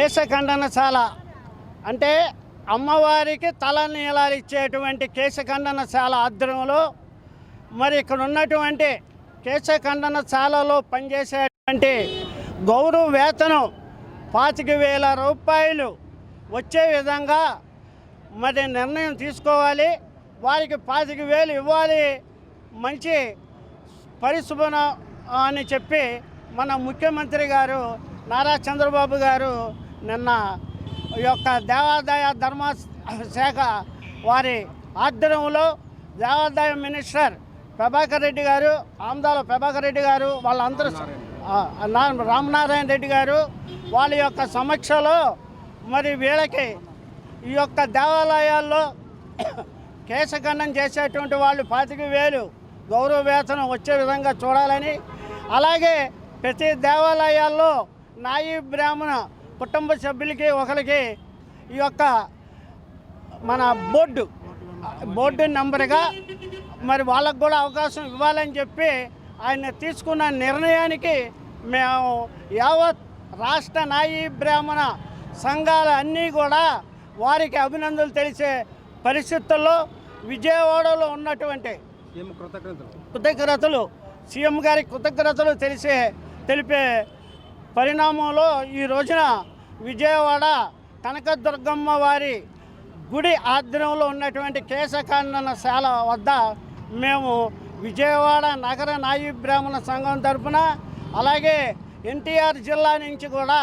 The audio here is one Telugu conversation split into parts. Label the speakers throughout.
Speaker 1: కేశఖండనశాల. అంటే అమ్మవారికి తల నీలాలు ఇచ్చేటువంటి కేశఖండనశాల ఆధ్వర్యంలో మరి ఇక్కడ ఉన్నటువంటి కేశఖండనశాలలో పనిచేసేటువంటి గౌరవ వేతనం పాతిక వేల రూపాయలు వచ్చే విధంగా మరి నిర్ణయం తీసుకోవాలి. వారికి పాతిక వేలు ఇవ్వాలి. మంచి పరిశుభ్ర అని చెప్పి మన ముఖ్యమంత్రి గారు నారా చంద్రబాబు గారు నిన్న ఈ యొక్క దేవాదాయ ధర్మ శాఖ వారి ఆధ్వర్యంలో దేవాదాయ మినిస్టర్ ప్రభాకర్ రెడ్డి గారు ఆమదాల ప్రభాకర్ రెడ్డి గారు వాళ్ళందరూ రామనారాయణ రెడ్డి గారు వాళ్ళ యొక్క సమక్షలో మరి వీళ్ళకి ఈ యొక్క దేవాలయాల్లో కేశఖండం చేసేటువంటి వాళ్ళు పాతిక వేలు గౌరవ వేతనం వచ్చే విధంగా చూడాలని. అలాగే ప్రతి దేవాలయాల్లో నాయి బ్రాహ్మణ కుటుంబ సభ్యులకి ఒకరికి ఈ యొక్క మన బోర్డు బోర్డు నెంబర్గా మరి వాళ్ళకు కూడా అవకాశం ఇవ్వాలని చెప్పి ఆయన తీసుకున్న నిర్ణయానికి మేము యావత్ రాష్ట్ర నాయి బ్రాహ్మణ సంఘాలు అన్నీ కూడా వారికి అభినందనలు తెలిసే పరిస్థితుల్లో విజయవాడలో ఉన్నటువంటి
Speaker 2: కృతజ్ఞతలు
Speaker 1: సీఎం గారి కృతజ్ఞతలు తెలిసే తెలిపే పరిణామంలో ఈ రోజున విజయవాడ కనకదుర్గమ్మ వారి గుడి ఆధ్వర్యంలో ఉన్నటువంటి కేశఖండనశాల వద్ద మేము విజయవాడ నగర నాయీ బ్రాహ్మణ సంఘం తరఫున అలాగే ఎన్టీఆర్ జిల్లా నుంచి కూడా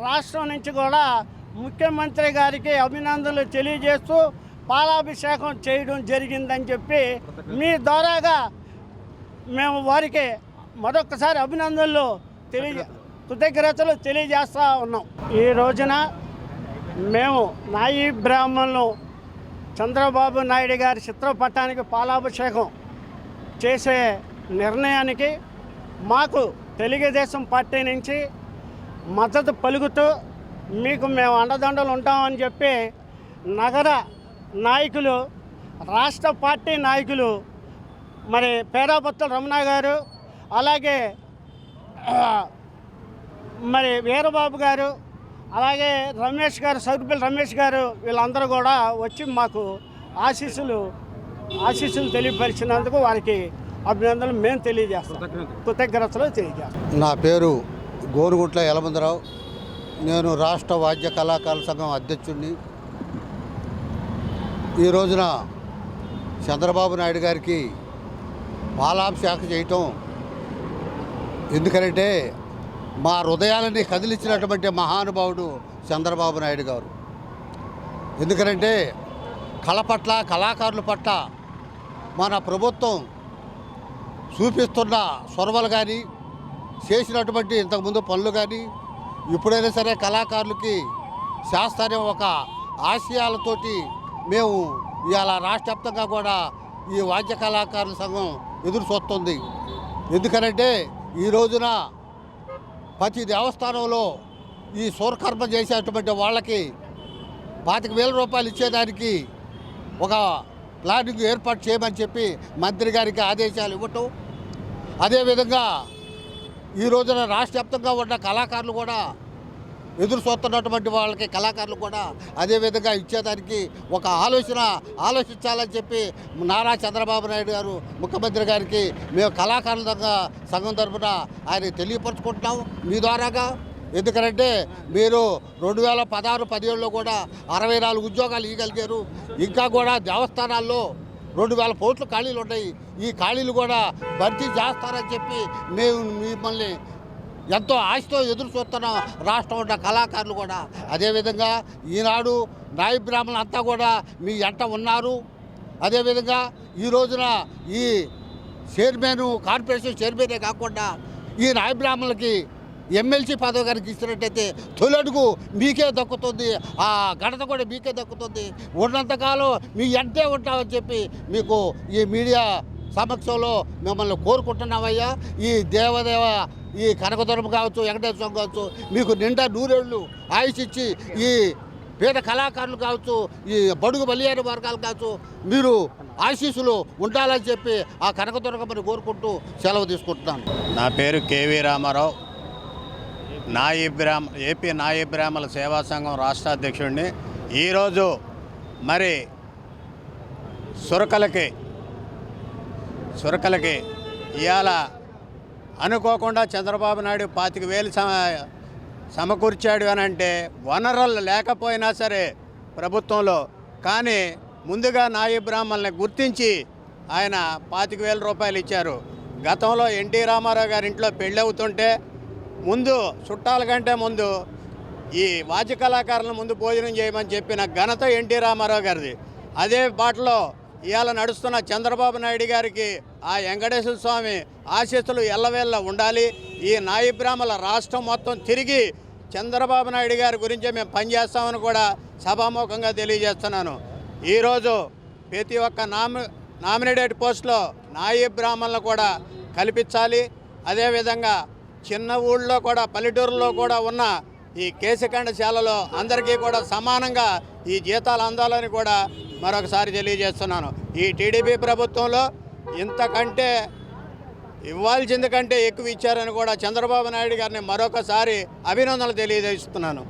Speaker 1: రాష్ట్రం నుంచి కూడా ముఖ్యమంత్రి గారికి అభినందనలు తెలియజేస్తూ పాలాభిషేకం చేయడం జరిగిందని చెప్పి మీ ద్వారాగా మేము వారికి మరొకసారి అభినందనలు తెలియ కృతజ్ఞతలు తెలియజేస్తూ ఉన్నాం. ఈ రోజున మేము నాయి బ్రాహ్మణులు చంద్రబాబు నాయుడు గారి చిత్రపటానికి పాలాభిషేకం చేసే నిర్ణయానికి మాకు తెలుగుదేశం పార్టీ నుంచి మద్దతు పలుకుతూ మీకు మేము అండదండలు ఉంటామని చెప్పి నగర నాయకులు రాష్ట్ర పార్టీ నాయకులు మరి పేరాపత్తుల రమణ గారు అలాగే మరి వీరబాబు గారు అలాగే రమేష్ గారు సౌకుపల్లి రమేష్ గారు వీళ్ళందరూ కూడా వచ్చి మాకు ఆశీస్సులు ఆశీస్సులు తెలియపరిచినందుకు వారికి అభినందనలు మేము తెలియజేస్తాం.
Speaker 2: కృతజ్ఞతలు.
Speaker 1: కృతజ్ఞతలు తెలియజేస్తాం.
Speaker 3: నా పేరు గోరుగుట్ల యలమందరావు. నేను రాష్ట్ర వాద్య కళాకారుల సంఘం అధ్యక్షుడిని. ఈ రోజున చంద్రబాబు నాయుడు గారికి పాలాభిషేకం చేయటం ఎందుకంటే మా హృదయాలని కదిలించినటువంటి మహానుభావుడు చంద్రబాబు నాయుడు గారు. ఎందుకంటే కళ పట్ల కళాకారుల పట్ల మన ప్రభుత్వం చూపిస్తున్న సొరవలు కానీ చేసినటువంటి ఇంతకుముందు పనులు కానీ ఇప్పుడైనా సరే కళాకారులకి శాస్త్రీయ ఒక ఆశయాలతోటి మేము ఇవాళ రాష్ట్ర వ్యాప్తంగా కూడా ఈ వాద్య కళాకారుల సంఘం ఎదురు చూస్తుంది. ఎందుకనంటే ఈ రోజున ప్రతి దేవస్థానంలో ఈ సూరకర్మ చేసేటువంటి వాళ్ళకి పాతిక వేల రూపాయలు ఇచ్చేదానికి ఒక ప్లానింగ్ ఏర్పాటు చేయమని చెప్పి మంత్రి గారికి ఆదేశాలు ఇవ్వటం. అదేవిధంగా ఈ రోజున రాష్ట్ర వ్యాప్తంగా ఉన్న కళాకారులు కూడా ఎదురు చూస్తున్నటువంటి వాళ్ళకి కళాకారులు కూడా అదేవిధంగా ఇచ్చేదానికి ఒక ఆలోచన ఆలోచించాలని చెప్పి నారా చంద్రబాబు నాయుడు గారు ముఖ్యమంత్రి గారికి మేము కళాకారుల సంఘం తరఫున ఆయన తెలియపరచుకుంటున్నాం మీ ద్వారాగా. ఎందుకంటే మీరు రెండు వేల పదహారు పదిహేడులో కూడా అరవై నాలుగు ఉద్యోగాలు ఇవ్వగలిగారు ఇంకా కూడా దేవస్థానాల్లో రెండు వేల కోట్లు ఖాళీలు ఉన్నాయి. ఈ ఖాళీలు కూడా భర్తీ చేస్తారని చెప్పి మేము మిమ్మల్ని ఎంతో ఆశతో ఎదురు చూస్తున్న రాష్ట్రం ఉన్న కళాకారులు కూడా. అదేవిధంగా ఈనాడు నాయ బ్రాహ్మణులు అంతా కూడా మీ ఎంట ఉన్నారు. అదేవిధంగా ఈ రోజున ఈ చైర్మన్ కార్పొరేషన్ చైర్మనే కాకుండా ఈ నాయ బ్రాహ్మణులకి ఎమ్మెల్సీ పదవి కనుక ఇచ్చినట్టయితే తొలి అడుగు మీకే దక్కుతుంది. ఆ ఘనత కూడా మీకే దక్కుతుంది. ఉన్నంతకాలం మీ ఎంటే ఉంటామని చెప్పి మీకు ఈ మీడియా సమక్షంలో మిమ్మల్ని కోరుకుంటున్నామయ్యా. ఈ దేవదేవ ఈ కనకదుర్మ కావచ్చు వెంకటేశ్వర స్వామి కావచ్చు మీకు నిండా నూరేళ్ళు ఆయుష్ ఇచ్చి ఈ పేద కళాకారులు కావచ్చు ఈ బడుగు బలియారి వర్గాలు కావచ్చు మీరు ఆశీస్సులు ఉండాలని చెప్పి ఆ కనకదుర్గమని కోరుకుంటూ సెలవు తీసుకుంటున్నాను.
Speaker 4: నా పేరు కేవీ రామారావు.
Speaker 2: నా బ్రాహ్మ ఏపీ నా బ్రాహ్మణ సేవా సంఘం రాష్ట్ర అధ్యక్షుడిని. ఈరోజు మరి సురకలకి సురకలకి ఇవాళ అనుకోకుండా చంద్రబాబు నాయుడు పాతిక వేలు సమ సమకూర్చాడు అని అంటే వనరులు లేకపోయినా సరే ప్రభుత్వంలో. కానీ ముందుగా నాయి బ్రాహ్మణుల్ని గుర్తించి ఆయన పాతిక వేల రూపాయలు ఇచ్చారు. గతంలో ఎన్టీ రామారావు గారి ఇంట్లో పెళ్ళి అవుతుంటే ముందు చుట్టాల కంటే ముందు ఈ వాద్య కళాకారుల ముందు భోజనం చేయమని చెప్పిన ఘనత ఎన్టీ రామారావు గారిది. అదే బాటలో ఇవాళ నడుస్తున్న చంద్రబాబు నాయుడు గారికి ఆ వెంకటేశ్వర స్వామి ఆశీస్సులు ఎల్లవేళ్ళ ఉండాలి. ఈ నాయిబ్రాహ్మణల రాష్ట్రం మొత్తం తిరిగి చంద్రబాబు నాయుడు గారి గురించి మేము పనిచేస్తామని కూడా సభాముఖంగా తెలియజేస్తున్నాను. ఈరోజు ప్రతి ఒక్క నామి నామినేటెడ్ పోస్టులో నాయి బ్రాహ్మణులు కూడా కల్పించాలి. అదేవిధంగా చిన్న ఊళ్ళో కూడా పల్లెటూరులో కూడా ఉన్న ఈ కేశఖండశాలలో అందరికీ కూడా సమానంగా ఈ జీతాలు అందాలని కూడా మరొకసారి తెలియజేస్తున్నాను. ఈ టీడీపీ ప్రభుత్వంలో ఇంతకంటే ఇవ్వాల్సింది కంటే ఎక్కువ ఇచ్చారని కూడా చంద్రబాబు నాయుడు గారిని మరొకసారి అభినందనలు తెలియజేస్తున్నాను.